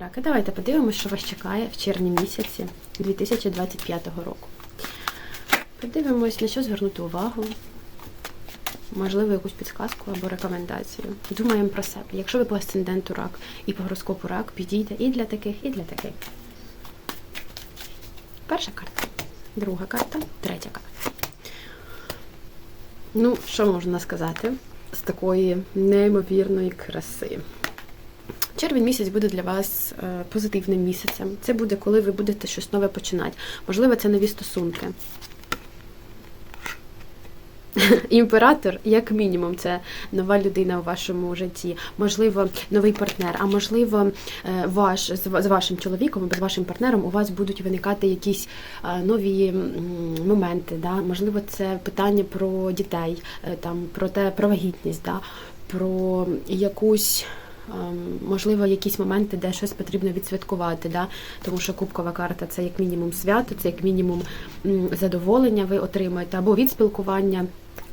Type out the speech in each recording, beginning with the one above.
Раки, давайте подивимося, що вас чекає в червні місяці 2025 року. Подивимось, на що звернути увагу. Можливо, якусь підсказку або рекомендацію. Думаємо про себе. Якщо ви по асценденту рак і по гороскопу рак, підійде і для таких, і для таких. Перша карта, друга карта, третя карта. Ну, що можна сказати з такої неймовірної краси? Червень місяць буде для вас е, позитивним місяцем. Це буде, коли ви будете щось нове починати. Можливо, це нові стосунки. Імператор, як мінімум, це нова людина у вашому житті, можливо, новий партнер, а можливо, е, ваш з вашим чоловіком або з вашим партнером у вас будуть виникати якісь е, нові моменти. Да? Можливо, це питання про дітей, там про те, про вагітність, да? про якусь. Ем, Можливо, якісь моменти, де щось потрібно відсвяткувати, да? тому що кубкова карта це як мінімум свято, це як мінімум задоволення ви отримуєте або від спілкування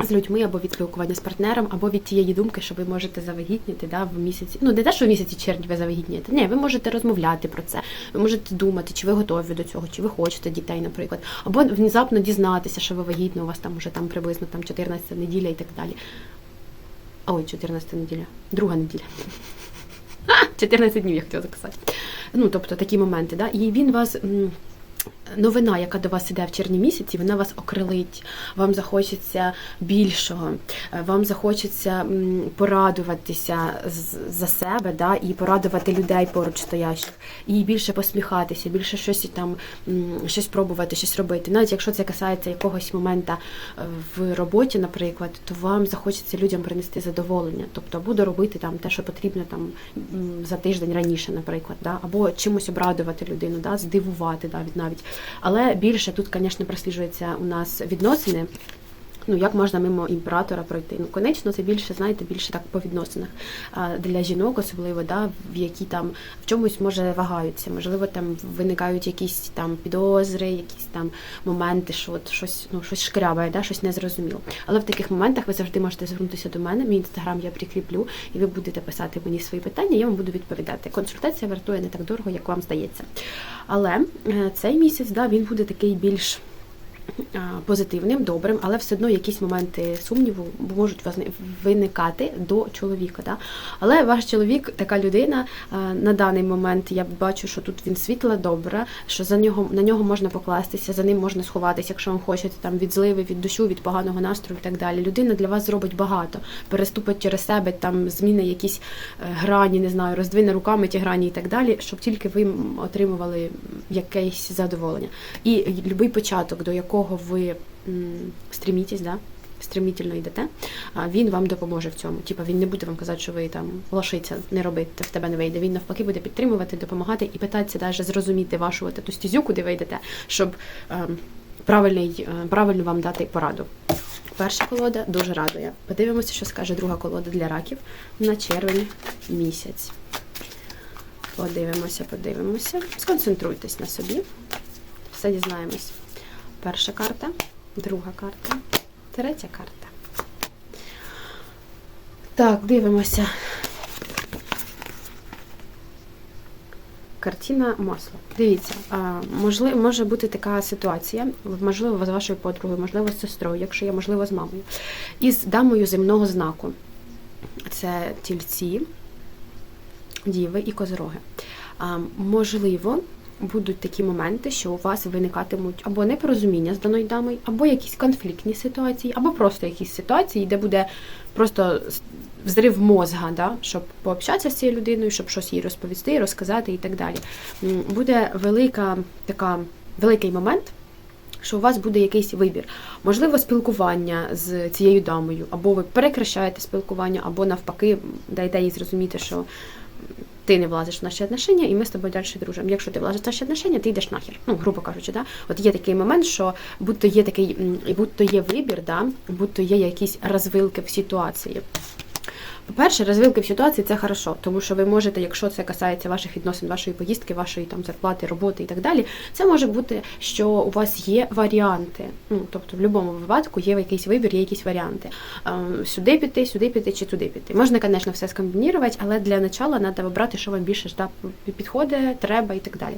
з людьми, або від спілкування з партнером, або від тієї думки, що ви можете завагітніти да, в місяці. Ну, не те, що в місяці червня ви завагітнієте. Ні, ви можете розмовляти про це. Ви можете думати, чи ви готові до цього, чи ви хочете дітей, наприклад, або внезапно дізнатися, що ви вагітні, у вас там уже там приблизно там 14 неділя і так далі. Ой, 14 неділя, друга неділя. 14 днів, я хотіла записати. Ну, тобто такі моменти, да? І він вас. Новина, яка до вас іде в червні місяці, вона вас окрилить, вам захочеться більшого, е, вам захочеться порадуватися за себе, да, і порадувати людей поруч стоящих, і більше посміхатися, більше щось там щось пробувати, щось робити. Навіть якщо це касається якогось моменту е, в роботі, наприклад, то вам захочеться людям принести задоволення, тобто або доробити там те, що потрібно там за тиждень раніше, наприклад, да, або чимось обрадувати людину, да, здивувати навіть навіть. Але більше тут, звісно, просліджується у нас відносини. Ну, як можна мимо імператора пройти? Ну, конечно, це більше, знаєте, більше так по відносинах для жінок, особливо, да, в які там в чомусь може вагаються. Можливо, там виникають якісь там підозри, якісь там моменти, що от щось, ну, щось шкрябає, да, щось незрозуміло. Але в таких моментах ви завжди можете звернутися до мене. Мій інстаграм я прикріплю, і ви будете писати мені свої питання, я вам буду відповідати. Консультація вартує не так дорого, як вам здається. Але е, цей місяць да, він буде такий більш позитивним, добрим, але все одно якісь моменти сумніву можуть виникати до чоловіка. Да? Але ваш чоловік така людина на даний момент. Я бачу, що тут він світла, добра, що за нього на нього можна покластися, за ним можна сховатися, якщо вам хочете там від зливи, від дощу, від поганого настрою і так далі. Людина для вас зробить багато, переступить через себе, там зміни якісь е, грані, не знаю, роздвине руками ті грані і так далі, щоб тільки ви отримували якесь задоволення. І будь-який початок, до якого ви м, стрімітесь, да? стремительно йдете, він вам допоможе в цьому. Типа він не буде вам казати, що ви там лошиця, не робите, в тебе не вийде. Він навпаки буде підтримувати, допомагати і питатися навіть зрозуміти вашу от ту стезю, куди ви йдете, щоб ем, правильний, е, правильно вам дати пораду. Перша колода дуже радує. Подивимося, що скаже друга колода для раків на червень місяць. Подивимося, подивимося. Сконцентруйтесь на собі. Все дізнаємось. Перша карта, друга карта, третя карта. Так, дивимося. Картина масло. Дивіться, можливо, може бути така ситуація, можливо, з вашою подругою, можливо, з сестрою, якщо є, можливо, з мамою, із дамою земного знаку. Це тільці, діви і козороги. Можливо, будуть такі моменти, що у вас виникатимуть або непорозуміння з даною дамою, або якісь конфліктні ситуації, або просто якісь ситуації, де буде просто взрив мозга, да, щоб пообщатися з цією людиною, щоб щось їй розповісти, розказати і так далі. Буде велика така, великий момент. Що у вас буде якийсь вибір, можливо, спілкування з цією дамою, або ви перекращаєте спілкування, або навпаки даєте їй зрозуміти, що ти не влазиш в наші отношення, і ми з тобою далі дружимо. Якщо ти влазиш в наші отношення, ти йдеш нахер. Ну, грубо кажучи, да? От є такий момент, що будь-то є такий, будь-то є вибір, да? будь-то є якісь розвилки в ситуації. Перше, розвилки в ситуації це хорошо, тому що ви можете, якщо це касається ваших відносин, вашої поїздки, вашої там зарплати, роботи і так далі, це може бути, що у вас є варіанти. Ну тобто, в будь-якому випадку є якийсь вибір, є якісь варіанти. Ем, Сюди піти, сюди піти чи туди піти. Можна, звісно, все скомбінувати, але для начала треба вибрати, що вам більше да, підходить, треба і так далі.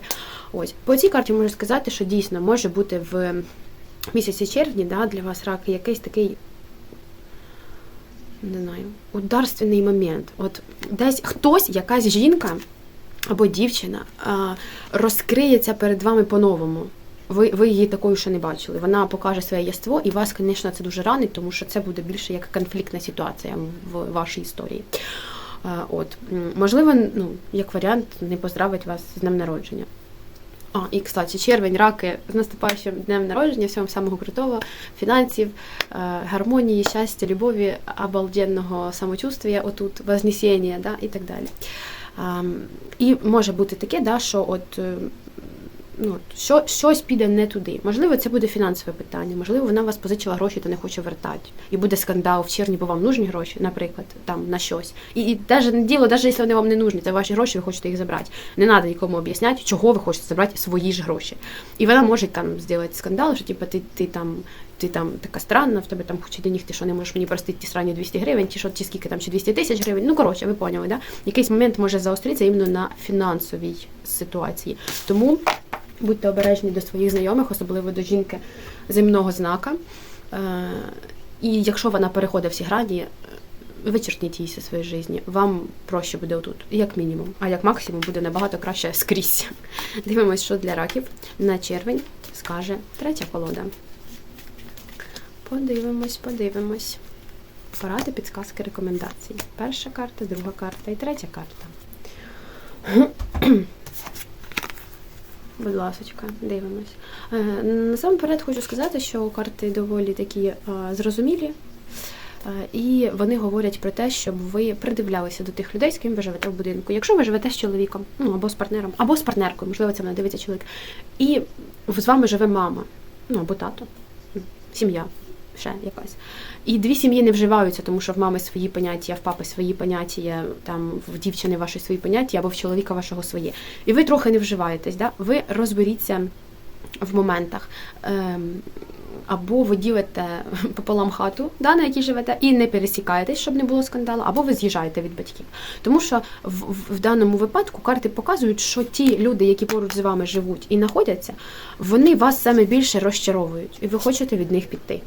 Ось по цій карті можу сказати, що дійсно може бути в місяці червні да, для вас раки якийсь такий не знаю, ударственний момент. От десь хтось, якась жінка або дівчина розкриється перед вами по-новому. Ви, ви її такою ще не бачили. Вона покаже своє єство, і вас, звісно, це дуже ранить, тому що це буде більше як конфліктна ситуація в вашій історії. От, можливо, ну, як варіант, не поздравить вас з днем народження. А, і, кстати, червень, раки з наступаючим днем народження, всього самого крутого, фінансів, е, гармонії, щастя, любові, обалденного самочувствия, отут, вознесення, да, і так далі. І може бути таке, да, що от. Ну, що, щось піде не туди. Можливо, це буде фінансове питання, можливо, вона вас позичила гроші та не хоче вертати. І буде скандал в червні, бо вам нужні гроші, наприклад, там на щось. І, і навіть діло, навіть якщо вони вам не нужні, це ваші гроші, ви хочете їх забрати. Не треба нікому об'ясняти, чого ви хочете забрати свої ж гроші. І вона може там зробити скандал, що типу, ти, ти там. Ти там така странна, в тебе там куча денег, ти що не можеш мені простити ті срані 200 гривень, чи що, чи скільки там, чи 200 тисяч гривень. Ну, коротше, ви поняли, да? Якийсь момент може заостритися іменно на фінансовій ситуації. Тому будьте обережні до своїх знайомих, особливо до жінки земного знака. Е, І якщо вона переходить всі грані, е, вичеркніть її зі своєї житті. Вам проще буде отут, як мінімум, а як максимум буде набагато краще скрізь. Дивимось, що для раків на червень скаже третя колода. Подивимось, подивимось. Поради, підсказки, рекомендації. Перша карта, друга карта і третя карта. Будь ласочка, дивимось. Е, Насамперед хочу сказати, що карти доволі такі е, зрозумілі, е, і вони говорять про те, щоб ви придивлялися до тих людей, з ким ви живете в будинку. Якщо ви живете з чоловіком, ну або з партнером, або з партнеркою, можливо, це вона дивиться чоловік, і з вами живе мама, ну або тато, сім'я, ще якась. І дві сім'ї не вживаються, тому що в мами свої поняття, в папи свої поняття, там в дівчини ваші свої поняття, або в чоловіка вашого своє. І ви трохи не вживаєтесь. Да? Ви розберіться в моментах. Ем, або ви ділите пополам хату, да, на якій живете, і не пересікаєтесь, щоб не було скандалу, або ви з'їжджаєте від батьків. Тому що в, в, в даному випадку карти показують, що ті люди, які поруч з вами живуть і знаходяться, вони вас саме більше розчаровують, і ви хочете від них піти.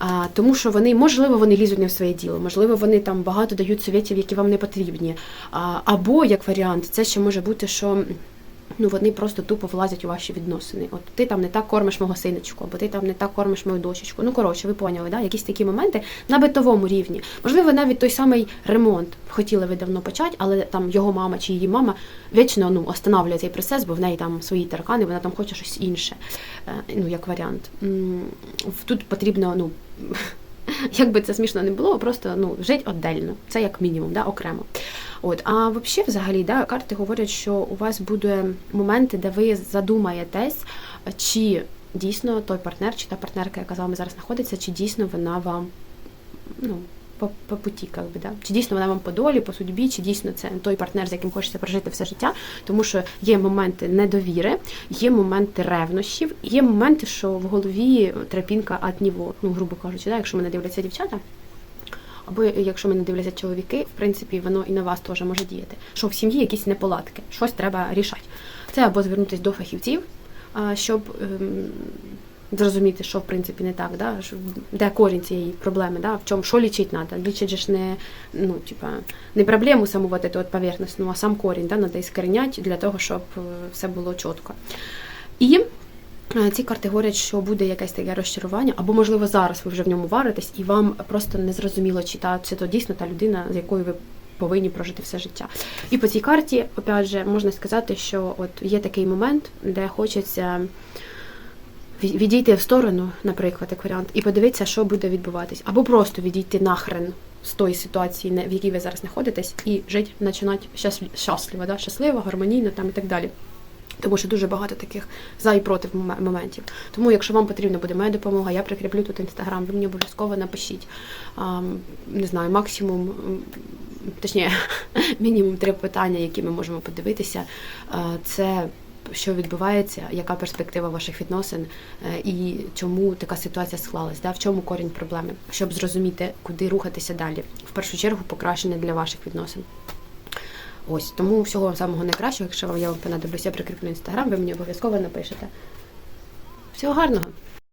А, Тому що вони, можливо, вони лізуть не в своє діло, можливо, вони там багато дають совєтів, які вам не потрібні. А, Або, як варіант, це ще може бути, що ну, вони просто тупо влазять у ваші відносини. От ти там не так кормиш мого синочку, або ти там не так кормиш мою дочечку. Ну, коротше, ви поняли, да? якісь такі моменти на битовому рівні. Можливо, навіть той самий ремонт хотіли ви давно почати, але там його мама чи її мама вічно ну, останавлює цей процес, бо в неї там свої таракани, вона там хоче щось інше. Е, Ну, як варіант. Тут потрібно, ну. Як би це смішно не було, просто ну, жити віддельно. Це як мінімум, да, окремо. От, а взагалі, взагалі, да, карти говорять, що у вас буде моменти, де ви задумаєтесь, чи дійсно той партнер, чи та партнерка, яка з вами зараз знаходиться, чи дійсно вона вам ну, по, по путі, как би, да? чи дійсно вона вам по долі, по судьбі, чи дійсно це той партнер, з яким хочеться прожити все життя, тому що є моменти недовіри, є моменти ревнощів, є моменти, що в голові тропінка ад нього, ну, грубо кажучи, да, якщо мене дивляться дівчата. Або якщо мене дивляться чоловіки, в принципі, воно і на вас теж може діяти. Що в сім'ї якісь неполадки, щось треба рішати. Це або звернутися до фахівців, щоб ем, зрозуміти, що в принципі не так, да? де корінь цієї проблеми, да? в чому, що лічити треба. Лічить ж не, ну, типа, не проблему саму вот эту от поверхностну, а сам корінь, да? треба іскореняти для того, щоб е, все було чітко. І ці карти говорять, що буде якесь таке розчарування, або, можливо, зараз ви вже в ньому варитесь, і вам просто не зрозуміло, чи та чи то дійсно та людина, з якою ви повинні прожити все життя. І по цій карті, опять же, можна сказати, що от є такий момент, де хочеться відійти в сторону, наприклад, як варіант, і подивитися, що буде відбуватись, або просто відійти нахрен з тої ситуації, в якій ви зараз знаходитесь, і жити, починати щасливо, да? щасливо, гармонійно там і так далі. Тому що дуже багато таких за і проти моментів. Тому, якщо вам потрібна буде моя допомога, я прикріплю тут інстаграм, ви мені обов'язково напишіть. Не знаю, максимум, точніше, мінімум три питання, які ми можемо подивитися. Це що відбувається, яка перспектива ваших відносин е, і чому така ситуація склалась, да? в чому корінь проблеми, щоб зрозуміти, куди рухатися далі. В першу чергу покращення для ваших відносин. Ось тому всього вам самого найкращого. Якщо вам я вам понадоблюся, прикріплю інстаграм, ви мені обов'язково напишете. Всього гарного!